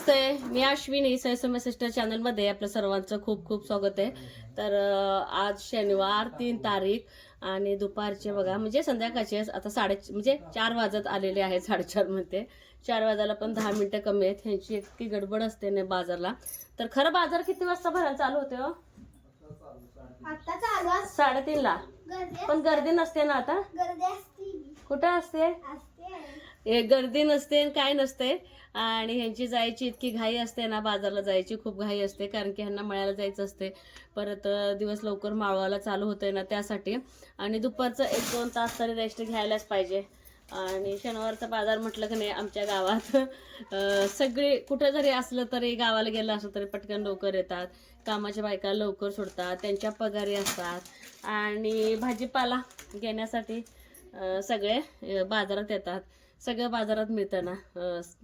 नमस्ते. मी Ashwini सैसम sister चॅनलमध्ये आपलं सर्वांचं खूप खूप स्वागत आहे. तर आज शनिवार तीन तारीख आणि दुपारचे बघा म्हणजे संध्याकाळचे आता साडे म्हणजे चार वाजत आलेले आहेत साडेचारमध्ये चार वाजायला पण दहा मिनिटं कमी आहेत. ह्यांची इतकी गडबड असते ना बाजारला. तर खरं बाजार किती वाजता भरायला चालू होते हो? साडेतीनला. पण गर्दी नसते ना आता? कुठं असते. हे गर्दी नसते आणि काय नसते. आणि ह्यांची जायची इतकी घाई असते ना बाजारला जायची खूप घाई असते कारण की ह्यांना मळ्याला जायचं असते. परत दिवस लवकर माळवायला चालू होतंय ना त्यासाठी. आणि दुपारचं एक दोन तास तरी रेस्ट घ्यायलाच पाहिजे. आणि शनिवारचा बाजार म्हटलं की नाही आमच्या गावात सगळे कुठं जरी असलं तरी गावाला गेलं असलं तरी पटकन लवकर येतात. कामाच्या बायका लवकर सोडतात त्यांच्या पगारी असतात. आणि भाजीपाला घेण्यासाठी सगळे बाजारात येतात. सगळं बाजारात मिळतं ना.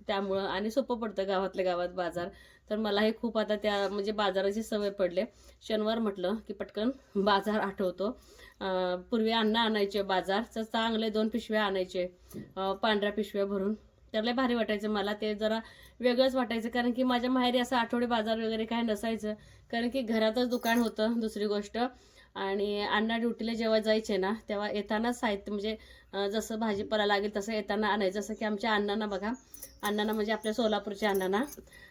त्यामुळं आणि सोपं पडतं गावातल्या गावात बाजार. तर मलाही खूप आता त्या म्हणजे बाजाराची सवय पडले. शनिवार म्हटलं की पटकन बाजार आठवतो. पूर्वी अन्न आणायचे बाजार तर चांगले दोन पिशव्या आणायचे पांढऱ्या पिशव्या भरून. तर लय भारी वाटायचं मला. ते जरा वेगळंच वाटायचं कारण की माझ्या माहेरी असं आठवडे बाजार वगैरे काय नसायचं. कारण की घरातच दुकान होतं दुसरी गोष्ट. आणि अण्णा ड्युटीला जेव्हा जायचे ना तेव्हा येताना साहित्य म्हणजे जसं भाजीपाला लागेल तसं येताना आणायचं. जसं की आमच्या अण्णांना बघा अण्णांना म्हणजे आपल्या सोलापूरच्या अण्णांना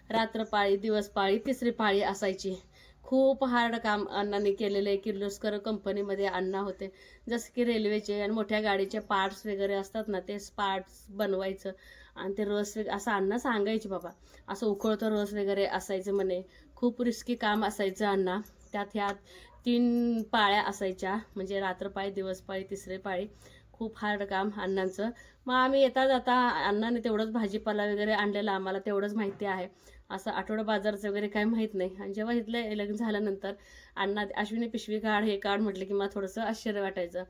रात्रपाळी दिवसपाळी तिसरी पाळी असायची. खूप हार्ड काम अण्णांनी केलेलं आहे. किर्लोस्कर कंपनीमध्ये अण्णा होते. जसं की रेल्वेचे आणि मोठ्या गाडीचे पार्ट्स वगैरे असतात ना ते पार्ट्स बनवायचं. आणि ते रस वगैरे असं अण्णा सांगायचे बाबा. असं उकळतं रस वगैरे असायचं म्हणे. खूप रिस्की काम असायचं अण्णा. त्यात ह्या तीन पाळ्या असायच्या म्हणजे रात्रपाळी दिवसपाळी तिसरे पाळी खूप हार्ड काम अण्णांचं. मग आम्ही येता जाता अण्णाने तेवढंच भाजीपाला वगैरे आणलेला आम्हाला तेवढंच माहिती आहे. असं आठवडा बाजारचं वगैरे काही माहीत नाही. आणि जेव्हा इथलं लग्न झाल्यानंतर अण्णा अश्विनी पिशवी काढ हे काढ म्हटलं की मला थोडंसं आश्चर्य वाटायचं.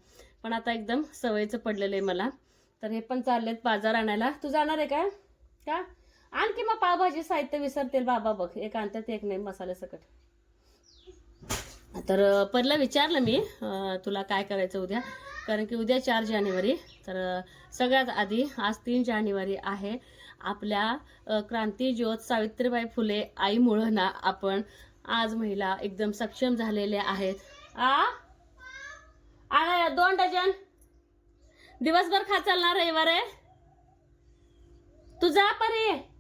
पण आता एकदम सवयीचं पडलेलं आहे मला. तर हे पण चाललेत बाजार आणायला. तू जाणार आहे काय? का? आणखी मग पावभाजी साहित्य विसरतील बाबा बघ. एक आणतात एक नाही. मसाले सकट. तर परला विचारलं मी तुला काय करायचं उद्या? कारण की उद्या चार जानेवारी. तर सगळ्यात आधी आज तीन जानेवारी आहे. आपल्या क्रांती ज्योत सावित्रीबाई फुले आईमुळं ना आपण आज महिला एकदम सक्षम झालेल्या आहेत. आ? आणा दोन डजन दिवसभर खा चालणार रविवार आहे. तुझा जा परे.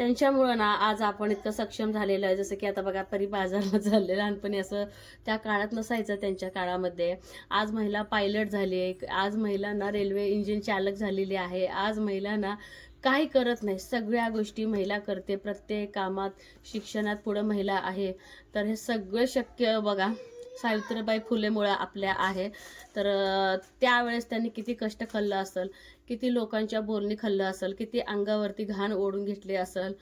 त्यांच्यामुळं ना आज आपण इतकं सक्षम झालेलं आहे. जसं की आता बघा परी बाजारला चालले लहानपणी असं त्या काळात नसायचं त्यांच्या काळामध्ये. आज महिला पायलट झाली आहे. आज महिलांना रेल्वे इंजिन चालक झालेली आहे. आज महिलांना काही करत नाही. सगळ्या गोष्टी महिला करते. प्रत्येक कामात शिक्षणात पुढं महिला आहे. तर हे सगळं शक्य बघा. सावित्रीबाई फुलेमुळं आपल्या आहे. तर त्यावेळेस त्यांनी किती कष्ट खाल्लं असेल. किती लोकांच्या बोलणी खाल्लं असेल किती अंगावरती घाण ओढून घेतले असेल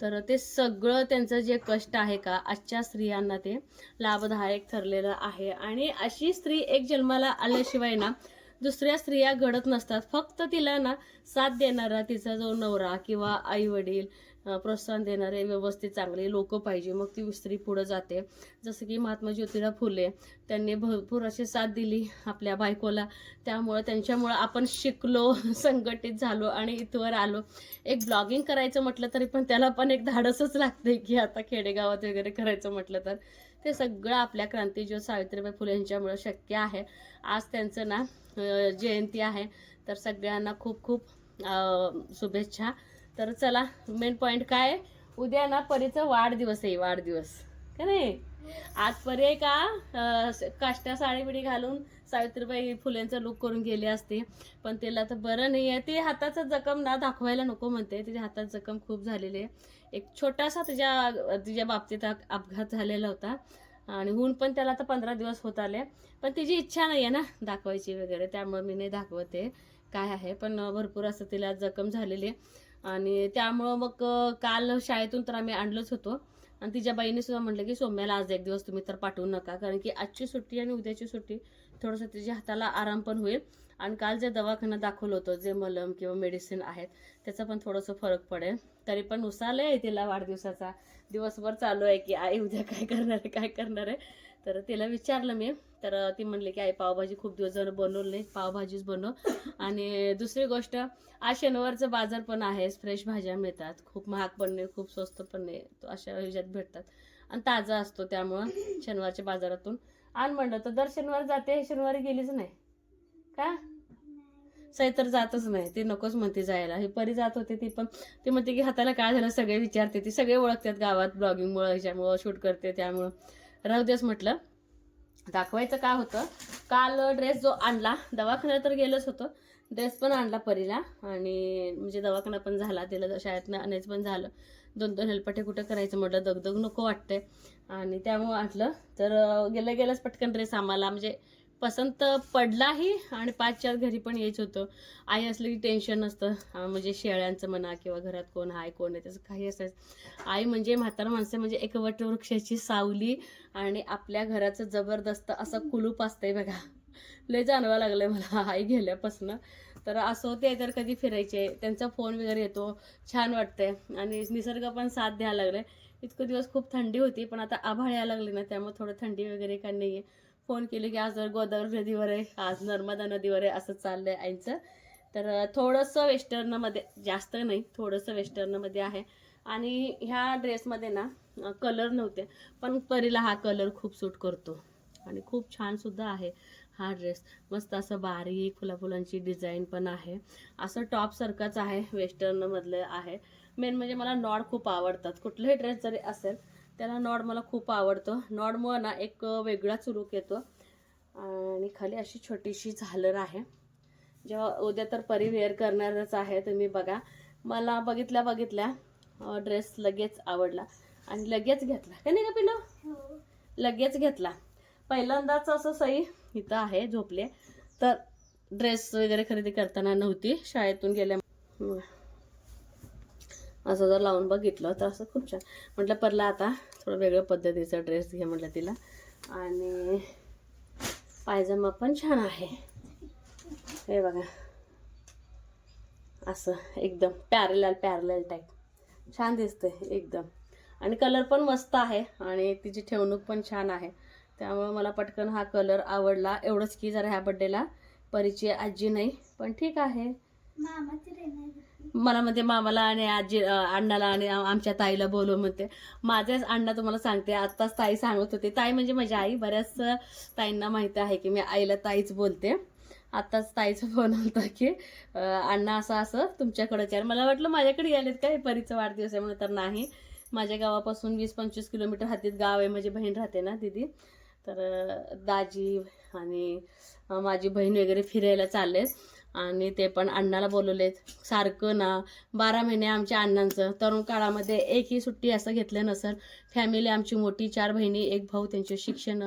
तर ते सगळं त्यांचं जे कष्ट आहे का आजच्या स्त्रियांना ते लाभदायक ठरलेलं आहे. आणि अशी स्त्री एक जन्माला आल्याशिवाय ना दुसऱ्या स्त्रिया घडत नसतात. फक्त तिला ना साथ देणारा तिचा जो नवरा किंवा आई वडील प्रोत्साहन देणारे व्यवस्थित चांगले लोक पाहिजे. मग ती स्त्री पुढं जाते. जसं की महात्मा ज्योतिराव फुले त्यांनी भरपूर अशी साथ दिली आपल्या बायकोला. त्यामुळं त्यांच्यामुळं आपण शिकलो संघटित झालो आणि इथवर आलो. एक ब्लॉगिंग करायचं म्हटलं तरी पण त्याला पण एक धाडसच लागते की आता खेडेगावात वगैरे करायचं म्हटलं तर. ते सगळं आपल्या क्रांतीज्योत सावित्रीबाई फुले यांच्यामुळं शक्य आहे. आज त्यांचं ना जयंती आहे. तर सगळ्यांना खूप खूप शुभेच्छा. तर चला मेन पॉईंट काय? उद्या ना परीचा वाढदिवस आहे वाढदिवस. का नाही? आज परी का काष्टा स- काष्ट्या घालून सावित्रीबाई फुलेंचा लुक करून गेले असते. पण तिला तर बरं नाही आहे ते हाताचा जखम ना दाखवायला नको म्हणते. तिच्या हातात जखम खूप झालेली आहे. एक छोटासा तिच्या तिच्या बाबतीत अपघात झालेला होता. आणि ऊन पण त्याला आता पंधरा दिवस होत आले. पण तिची इच्छा नाही आहे ना दाखवायची वगैरे. त्यामुळे मी नाही दाखवते. काय आहे? पण भरपूर असं तिला जखम झालेली आहे. आणि त्यामुळं मग काल शाळेतून तर आम्ही आणलंच होतो. आणि तिच्या बाईने सुद्धा म्हटलं की सोम्याला आज एक दिवस तुम्ही तर पाठवू नका कारण की आजची सुट्टी आणि उद्याची सुट्टी थोडंसं तिच्या हाताला आराम पण होईल. आणि काल जे दवाखाना दाखवलं होतं जे मलम किंवा मेडिसिन आहेत त्याचा पण थोडंसं फरक पडेल. तरी पण उसाले आहे तिला वाढदिवसाचा. दिवसभर चालू आहे की आई उद्या काय करणार आहे काय करणार आहे? तर तिला विचारलं मी. तर ती म्हणली की आई पावभाजी खूप दिवस झालं बनवलं नाही. पावभाजीच बनव आणि दुसरी गोष्ट आज शनिवारचं बाजार पण आहे फ्रेश भाज्या मिळतात. खूप महाग पण नाही खूप स्वस्त पण नाही. अशा ह्याच्यात भेटतात. आणि ताजा असतो त्यामुळं शनिवारच्या बाजारातून. आण म्हणलं तर दर शनिवार जाते शनिवारी गेलीच नाही. का? सई तर जातच नाही. ती नकोच म्हणते जायला. ही परी जात होती ती पण. ती म्हणते की हाताला काय झालं? सगळे विचारते. ती सगळे ओळखतात गावात ब्लॉगिंगमुळं ह्याच्यामुळं शूट करते त्यामुळं. राहू देस म्हटलं. दाखवायचं काय होतं? काल ड्रेस जो आणला दवाखान्यात तर गेलंच होतं. ड्रेस पण आणला परीला आणि म्हणजे दवाखाना पण झाला तिला शाळेतनं आणायचं पण झालं. दोन दोन हेलपटे कुठं करायचं म्हटलं दगदग नको वाटते आणि त्यामुळं आणलं तर गेल्या गेल्याच पटकन ड्रेस आम्हाला. म्हणजे पसंत पडलाही आणि पाच चार घरी पण यायचं होतं. आई असलं की टेन्शन नसतं. म्हणजे शेळ्यांचं म्हणा किंवा घरात कोण आहे कोण आहे त्याचं काही असायचं आई म्हणजे म्हातारा माणसं म्हणजे एक वटवृक्षाची सावली आणि आपल्या घराचं जबरदस्त असं कुलूप असतंय बघा. लय जाणवा लागलंय मला आई गेल्यापासनं. तर असं होते तर कधी फिरायचे त्यांचा फोन वगैरे येतो. छान वाटतंय. आणि निसर्ग पण साथ द्यायला लागलाय. इतकं दिवस खूप थंडी होती पण आता आभाळ यायला लागले ना त्यामुळे थोडं थंडी वगैरे काही नाही आहे फोन केले की आज गोदावरी नदीवर आहे आज नर्मदा नदीवर आहे असं चाललंय आईचं. तर थोडंसं वेस्टर्नमध्ये जास्त नाही थोडंसं वेस्टर्नमध्ये आहे. आणि ह्या ड्रेसमध्ये ना कलर नव्हते पण परीला हा कलर खूप सूट करतो. आणि खूप छानसुद्धा आहे हा ड्रेस मस्त असं बारीक फुलाफुलांची डिझाईन पण आहे. असं टॉपसारखंच आहे वेस्टर्नमधलं आहे. मेन म्हणजे मला नॉड खूप आवडतात. कुठलाही ड्रेस जरी असेल त्याला नॉड मला खूप आवडतो. नॉडमुळं ना एक वेगळाच लुक येतो. आणि खाली अशी छोटीशी झालर आहे. जेव्हा उद्या तर परिवेअर करणारच आहे तुम्ही बघा. मला बघितल्या बघितल्या ड्रेस लगेच आवडला. आणि लगेच घेतला. का नाही का पिलो हो. लगेच घेतला. पहिल्यांदाच असं सई इथं आहे झोपले तर ड्रेस वगैरे खरेदी करताना नव्हती. शाळेतून गेल्या. असं जर लावून बघितलं तर असं खूप छान. म्हटलं परला आता थोडं वेगळ्या पद्धतीचा ड्रेस घे म्हटलं तिला. आणि पायजमा पण छान आहे. हे बघा. असं एकदम पॅरेल पॅरेल टाईप छान दिसते एकदम. आणि कलर पण मस्त आहे आणि तिची ठेवणूक पण छान आहे. त्यामुळे मला पटकन हा कलर आवडला. एवढंच की जरा ह्या बड्डेला परीची आजी नाही पण ठीक आहे. मला म्हणते मामाला आणि आजी अण्णाला आणि आमच्या ताईला बोलव म्हणते माझ्याच अण्णा तुम्हाला सांगते आत्ताच ताई सांगत होते. ताई म्हणजे माझी आई. बऱ्याच ताईंना माहिती आहे की मी आईला ताईच बोलते. आत्ताच ताईचा फोन होता की अण्णा असं असं तुमच्याकडेच यार मला वाटलं माझ्याकडे गेलेत काय? परीचा वाढदिवस आहे म्हणून तर नाही. माझ्या गावापासून वीस पंचवीस किलोमीटर हातीत गाव आहे. माझी बहीण राहते ना दिदी. तर दाजी आणि माझी बहीण वगैरे फिरायला चालले आणि ते पण अण्णाला बोलवलेत. सारखं ना बारा महिने आमच्या अण्णांचं. तरुण काळामध्ये एकही सुट्टी असं घेतलं नसेल. फॅमिली आमची मोठी चार बहिणी एक भाऊ त्यांचे शिक्षण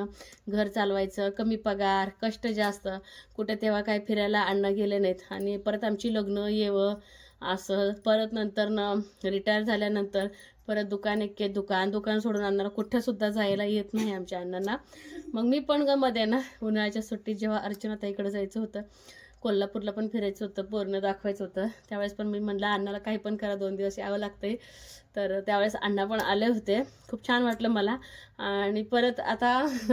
घर चालवायचं कमी पगार कष्ट जास्त. कुठे तेव्हा काय फिरायला अण्णा गेले नाहीत. आणि परत आमची लग्न येवं असं. परत नंतर न रिटायर झाल्यानंतर परत दुकान एक दुकान. दुकान सोडून आणणार कुठंसुद्धा जायला येत नाही आमच्या अण्णांना. मग मी पण गमध्ये मध्ये ना उन्हाळ्याच्या सुट्टीत जेव्हा अर्चनाताईकडे जायचं होतं कोल्हापूरला पण फिरायचं होतं पूर्ण दाखवायचं होतं. त्यावेळेस पण मी म्हणलं अण्णाला काही पण करा दोन दिवस यावं लागतंय. तर त्यावेळेस अण्णा पण आले होते. खूप छान वाटलं मला. आणि परत आता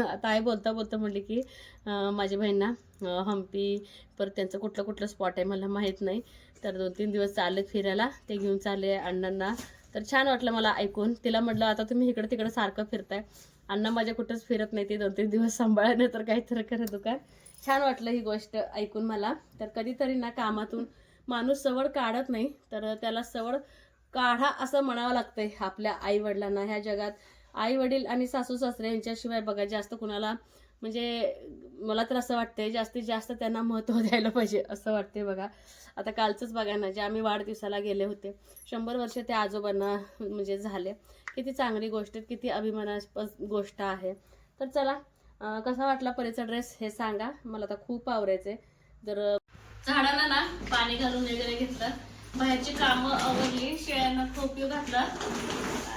आता आई बोलता बोलता म्हटली की माझ्या बहिणींना हम्पी परत त्यांचं कुठलं कुठलं स्पॉट आहे मला माहीत नाही. तर दोन तीन दिवस चालले फिरायला ते घेऊन चालले अण्णांना. तर छान वाटलं मला ऐकून. तिला म्हटलं आता तुम्ही इकडं तिकडं सारखं फिरताय. अण्णा माझ्या कुठंच फिरत नाही ते दोन तीन दिवस सांभाळा नाही तर काहीतरी करत दुकान. छान वाटलं ही गोष्ट ऐकून मला. तर कधीतरी ना कामातून माणूस सवड काढत नाही तर त्याला सवड काढा असं म्हणावं लागतंय आपल्या आई वडिलांना ह्या जगात आई वडील आणि सासू सासरे यांच्याशिवाय बघा जास्त कुणाला म्हणजे मला तर असं वाटतंय जास्तीत जास्त त्यांना महत्त्व द्यायला पाहिजे असं वाटतंय बघा. आता कालचंच बघा ना जे आम्ही वाढदिवसाला गेले होते शंभर वर्ष त्या आजोबांना म्हणजे झाले. किती चांगली गोष्ट आहे किती अभिमानास्पद गोष्ट आहे. तर चला कसा वाटला परीचा ड्रेस हे सांगा. मला तर खूप आवडायचे तर झाडांना ना पाणी घालून वगैरे घेतलं. बाहेरची कामं आवडली शेळ्यांना खोपीव घातलं.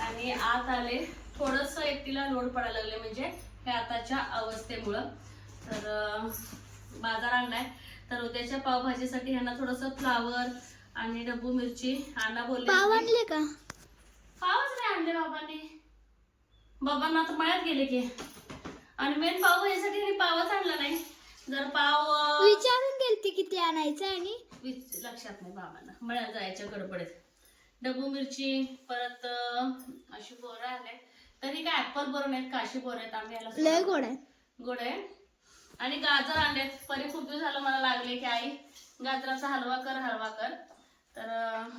आणि आत आले. थोडस एकटीला लोड पडायला लागले म्हणजे हे आताच्या अवस्थेमुळं. तर बाजार आणलाय. तर उद्याच्या पावभाजीसाठी ह्यांना थोडंसं फ्लावर आणि डब्बू मिरची आणा बोलले पाव आणले का? पावच नाही आणले बाबांनी. बाबांना आता मळ्यात गेले की. आणि मेन पावभाजीसाठी ह्यांनी पावच आणला नाही. जर पाव विचारून गेलती किती आणायचं आणि? लक्षात नाही बाबांना. मळ्यात जायच्या गडबडीत. डबू मिरची परत अं, अशी बोरं आले तरी काय ऍपल बोरं नाहीत काशी बोरं आहेत. आम्ही याला लय गोड आहे गोड आहे आणि गाजर आणलेत. परी खूप दिवस झालं मला लागले की आई गाजराचा हलवा कर हलवा कर. तर अं,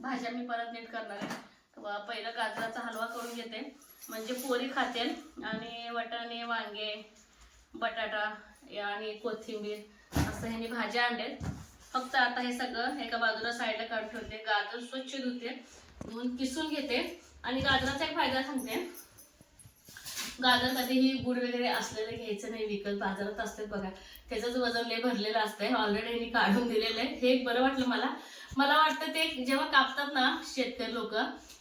भाज्या मी परत नीट करणार आहे. पहिलं गाजराचा हलवा करून घेते. म्हणजे पोरी खातील आणि वटाणे वांगे बटाटा आणि कोथिंबीर असं ह्यांनी भाज्या आणेल फक्त आता हे सगळं एका बाजूला साईडला काढून ठेवते. गाजर स्वच्छ धुते. धुवून किसून घेते. आणि गाजराचा एक फायदा सांगते. गाजर कधीही गुड वगैरे असलेलं घ्यायचं नाही. विकत बाजारात असते बघा. त्याचंच वजन लय भरलेलं असतंय. ऑलरेडी यांनी काढून दिलेलं आहे. हे एक बरं वाटलं मला. मला वाटतं ते जेव्हा कापतात ना शेतकरी लोक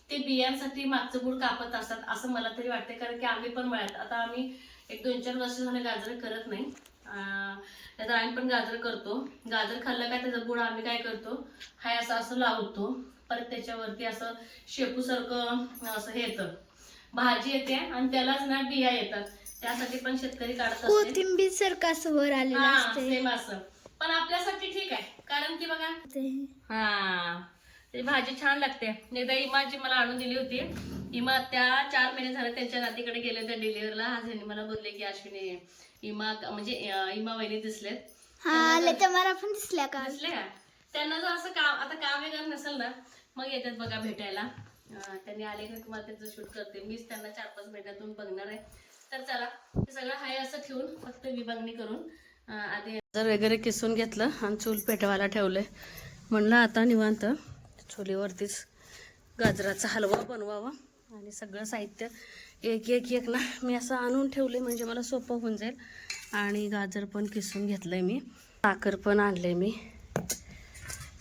ते बियांसाठी मागचं गुड कापत असतात असं मला तरी वाटतं कारण की आम्ही पण मळ्यात. आता आम्ही एक दोन चार वर्ष झाले गाजर करत नाही. नाहीतर आम्ही पण गाजर करतो. गाजर खाल्लं काय त्याचा गुड आम्ही काय करतो? हाय असं असं लावतो. परत त्याच्यावरती असं शेपूसारखं असं हे येतं. भाजी येते आणि त्यालाच ना बिया येतात. त्यासाठी पण शेतकरी काढत कोथिंबीर सारखं असं वर आलेलं हा असते सेम असं. पण आपल्यासाठी ठीक आहे. कारण की बघा हा ते भाजी छान लागते. एकदा इमाची मला आणून दिली होती. इमा त्या चार महिने झाले त्यांच्या नातीकडे गेले होते डिलिव्हरला आज मला बोलले की अश्विनी इमा म्हणजे इमा वहिनी दिसलेत. हा मला पण दिसल्या काल दिसले का त्यांना जर असं काम आता काम वगैरे नसेल ना मग येतात बघा भेटायला. त्यांनी आले की तुम्हाला त्याचं शूट करते. मीच त्यांना चार पाच महिन्यातून बघणार आहे. तर चला हे सगळं हाय असं ठेवून फक्त विभागणी करून. आधी जर वगैरे किसून घेतलं आणि चूल पेटवायला ठेवलंय. म्हणलं आता निवांत. चुलीवरतीच गाजराचा हलवा बनवावा. आणि सगळं साहित्य एक एक एक ना मी असं आणून ठेवले म्हणजे मला सोपं होऊन जाईल. आणि गाजर पण किसून घेतलंय मी. साखर पण आणलंय मी.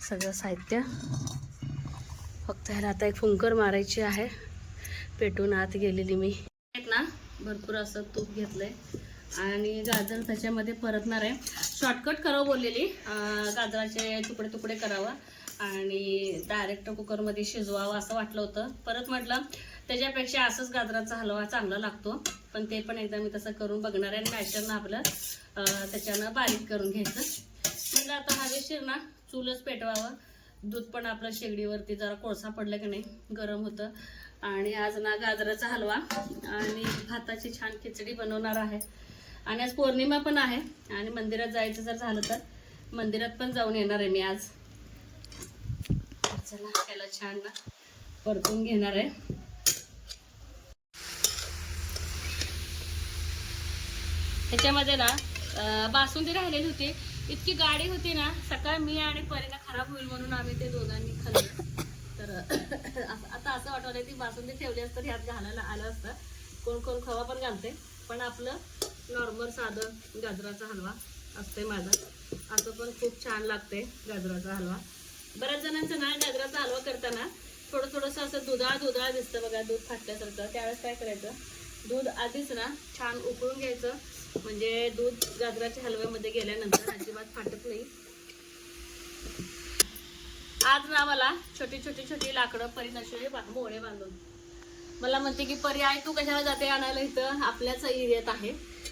सगळं साहित्य. फक्त ह्याला आता एक फुंकर मारायची आहे. पेटून आत गेलेली मी. एक ना भरपूर असं तूप घेतलंय. आणि गाजर त्याच्यामध्ये परतणार आहे. शॉर्टकट करावं बोललेली. गाजराचे तुकडे तुकडे करावा. आणि डायरेक्ट कुकरमध्ये शिजवावं असं वाटलं होतं. परत म्हटलं त्याच्यापेक्षा असंच गाजराचा हलवा चांगला लागतो. पण ते पण एकदा मी तसं करून बघणार आहे आणि मॅशरनं आपलं त्याच्यानं बारीक करून घ्यायचं. म्हणजे आता हवेशीर ना चूलच पेटवावं. दूध पण आपलं शेगडीवरती जरा कोळसा पडलं की नाही गरम होतं. आणि आज ना गाजराचा हलवा आणि भाताची छान खिचडी बनवणार आहे. आणि आज पौर्णिमा पण आहे आणि मंदिरात जायचं जर झालं तर मंदिरात पण जाऊन येणार आहे मी आज. चला त्याला छान ना परतून घेणार आहे. त्याच्यामध्ये ना बासुंदी राहिलेली होती. इतकी गाडी होती ना सकाळ मी आणि परीना खराब होईल म्हणून आम्ही ते दोघांनी खाल्लं. तर आता असं वाटवलं ती बासुंदी ठेवली असतं ह्यात घालायला आलं असतं. कोण कोण खवा पण घालते. पण आपलं नॉर्मल साधं गाजराचा हलवा असते माझा. असं पण खूप छान लागते गाजराचा हलवा. बऱ्याच जणांचं ना गाजराचा हलवा करताना थोडं थोडंसं असं दुधाळ दुधाळ दिसतं बघा दूध फाटल्यासारखं. त्यावेळेस काय करायचं? दूध आधीच ना छान उकळून घ्यायचं. म्हणजे दूध गाजराच्या हलव्यामध्ये गेल्यानंतर अजिबात फाटत नाही. आज ना मला छोटी छोटी छोटी लाकडं परिणाशी मोळे बांधून. मला म्हणते की परी तू कशाला जाते आणायला इथं? आपल्याच एरियात आहे.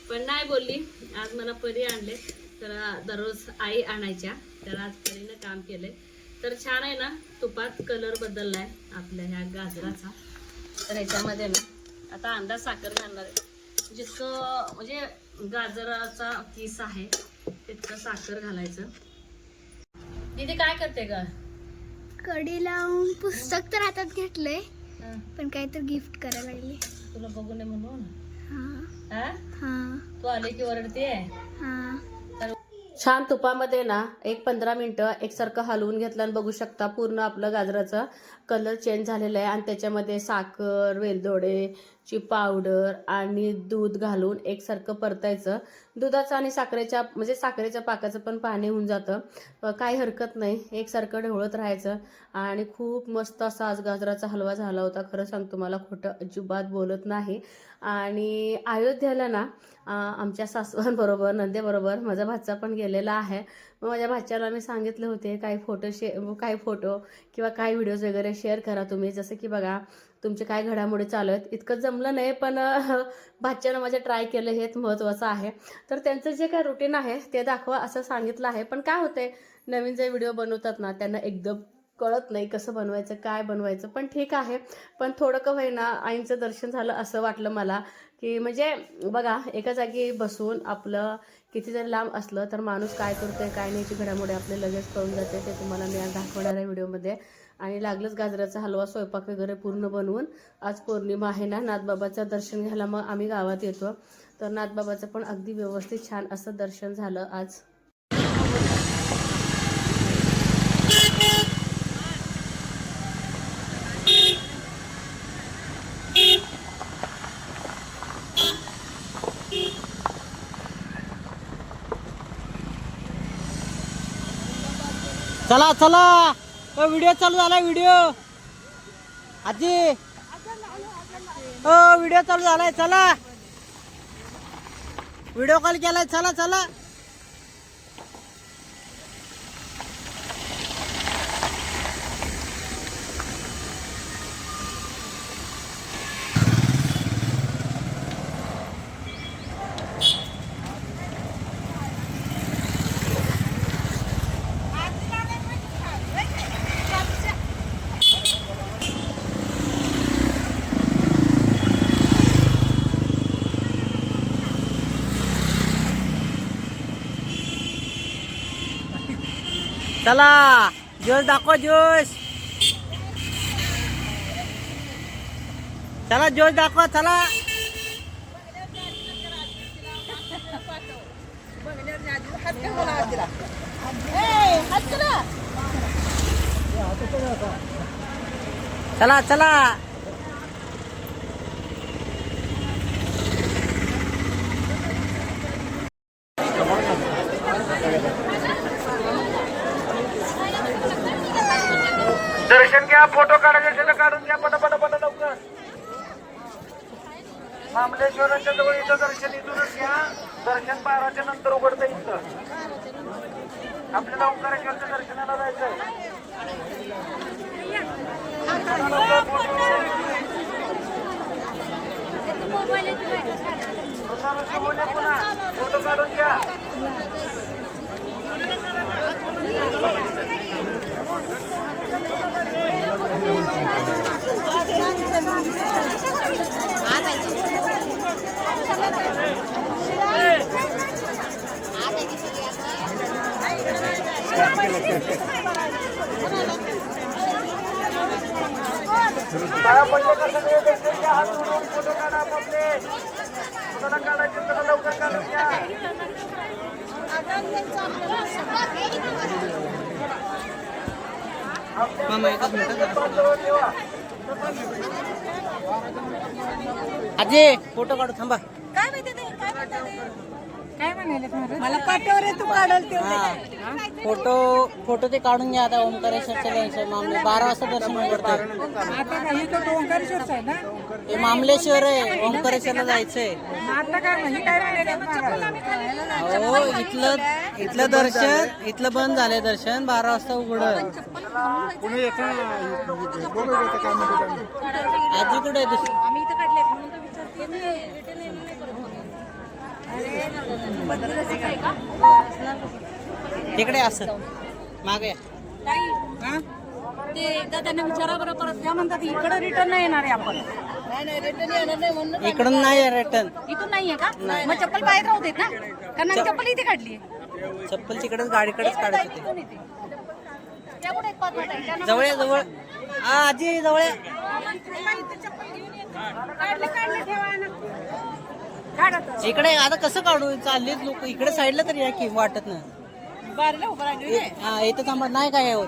पण नाही बोलली. आज मला परी आणले. तर दररोज आई आणायच्या. तर आज परीनं काम केलंय. तर छान आहे ना तुपात कलर बदललाय आपल्या ह्या गाजराचा. तर ह्याच्यामध्ये ना आता अंदाज साखर घालणार आहे. जितकं म्हणजे गाजराचा किस आहे तितकं साखर घालायचं. दीदी काय करते का कडी लावून पुस्तक तर हातात घेतलंय पण काहीतरी गिफ्ट करायला लागले. तुला बघू नये म्हणून? हा. हा? हा. तू आले की ओरडते छान तुपामध्ये ना एक पंधरा मिनटं एकसारखं हलवून घेतलं आणि बघू शकता पूर्ण आपलं गाजराचा कलर चेंज झालेला आहे. आणि त्याच्यामध्ये साखर वेलदोडे ची पावडर आणि दूध घालून एकसारखं परतायचं. दुधाचं आणि साखरेच्या म्हणजे साखरेच्या पाकाचं पण पाणी होऊन जातं. काही हरकत नाही. एकसारखं ढवळत राहायचं. आणि खूप मस्त असा आज गाजराचा हलवा झाला होता. खरं सांगतो मला खोटं अजिबात बोलत नाही. आणि अयोध्याला ना आमच्या सासवांबरोबर नंदेबरोबर माझा भाचा पण गेलेला आहे. मग माझ्या भाच्याला मी सांगितले होते काही फोटो शे काही फोटो किंवा काही व्हिडिओज वगैरे शेअर करा तुम्ही. जसं की बघा तुमचे काय घडामोडी चालू आहेत. इतकं जमलं नाही पण भाच्यानं माझ्या ट्राय केलं. हेच महत्त्वाचं आहे. तर त्यांचं जे काय रुटीन आहे ते दाखवा असं सांगितलं आहे. पण काय होतंय नवीन जे व्हिडिओ बनवतात ना त्यांना एकदम कळत नाही कसं बनवायचं काय बनवायचं. पण ठीक आहे. पण थोडं का होईना आईंचं दर्शन झालं असं वाटलं मला की म्हणजे बघा एका जागी बसून आपलं किती जर लांब असलं तर माणूस काय करतो आहे काय नाही घडामोडी आपले लगेच कळून जाते. ते तुम्हाला मी आज दाखवणार आहे व्हिडिओमध्ये. आणि लागलंच गाजराचा हलवा स्वयंपाक वगैरे पूर्ण बनवून आज पौर्णिमा आहे ना नाथबाबाचं दर्शन घ्यायला मग आम्ही गावात येतो. तर नाथबाबाचं पण अगदी व्यवस्थित छान असं दर्शन झालं आज. चला चला. ओ व्हिडिओ चालू झाला व्हिडिओ. आजी. हो व्हिडिओ चालू झालाय चला. व्हिडिओ कॉल केलाय चला चला. चला जोश दाखव जोश. चला जोश दाखवा चला. चला चला दर्शन घ्या फोटो काढायचे असेल काढून घ्या पटापट पट लवकर. मामलेश्वराच्या जवळ इथं दर्शन इथूनच घ्या. दर्शन बाराच्या नंतर उघडतं इथं. आपल्याला ओंकारेश्वरच्या दर्शनाला जायचंय. फोटो काढून घ्या. लवकर काढून मामा एकच मिनिट जवळ ठेवा आजी फोटो काढू थांबा मला पाठवर तू काढल ते. हा. फोटो फोटो ते काढून घ्या आता ओंकारेश्वरचं जायचं मामले. बारा वाजता दर्शन उघडते आता तर ओंकारेश्वरचा आहे ना? हे मामलेश्वर आहे ओंकारेश्वरला जायचंय. आता काय म्हणजे काय म्हणाले हो इथलं इथलं दर्शन इथलं बंद झालंय दर्शन बारा वाजता उघड. आजी कुठे आहे दुसरी? आम्ही इथं काढले म्हणून तर विचारते. मी रिटर्न येणार नाही परत तिकडे असं मागे ते एकदा त्यांना विचारा बरं परत त्या म्हणतात इकडं रिटर्न नाही येणार आहे आपण. इकडून नाही रिटर्न इथून नाहीये का? मग चप्पल बाहेर राहू देत ना. कारण आम्ही चप्पल इथे काढली चप्पल तिकडेच गाडीकडेच काढत होते. जवळ जवळ. हा आजी जवळ इकडे आता कसं काढू? चाललेच लोक. इकडे साईडला तरी या की वाटत ना उभं राहिली हा इथं थांबत नाही काय होत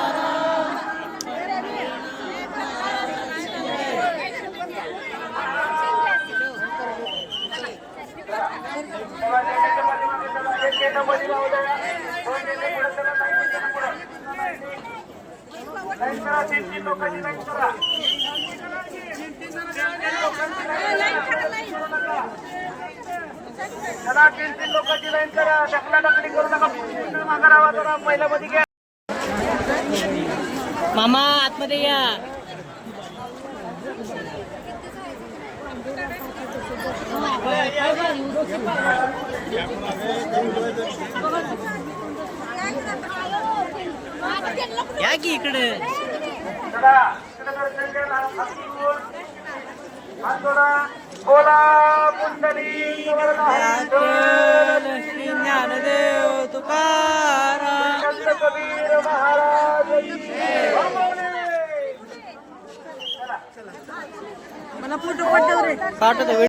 चला तीन तीन लोकांची लाईन करा ढकला ढकली करू नका मागा राहा जरा घ्या मामा आतमध्ये या. या की इकडे श्री ज्ञानदेव महाराज की जय. पाठवतो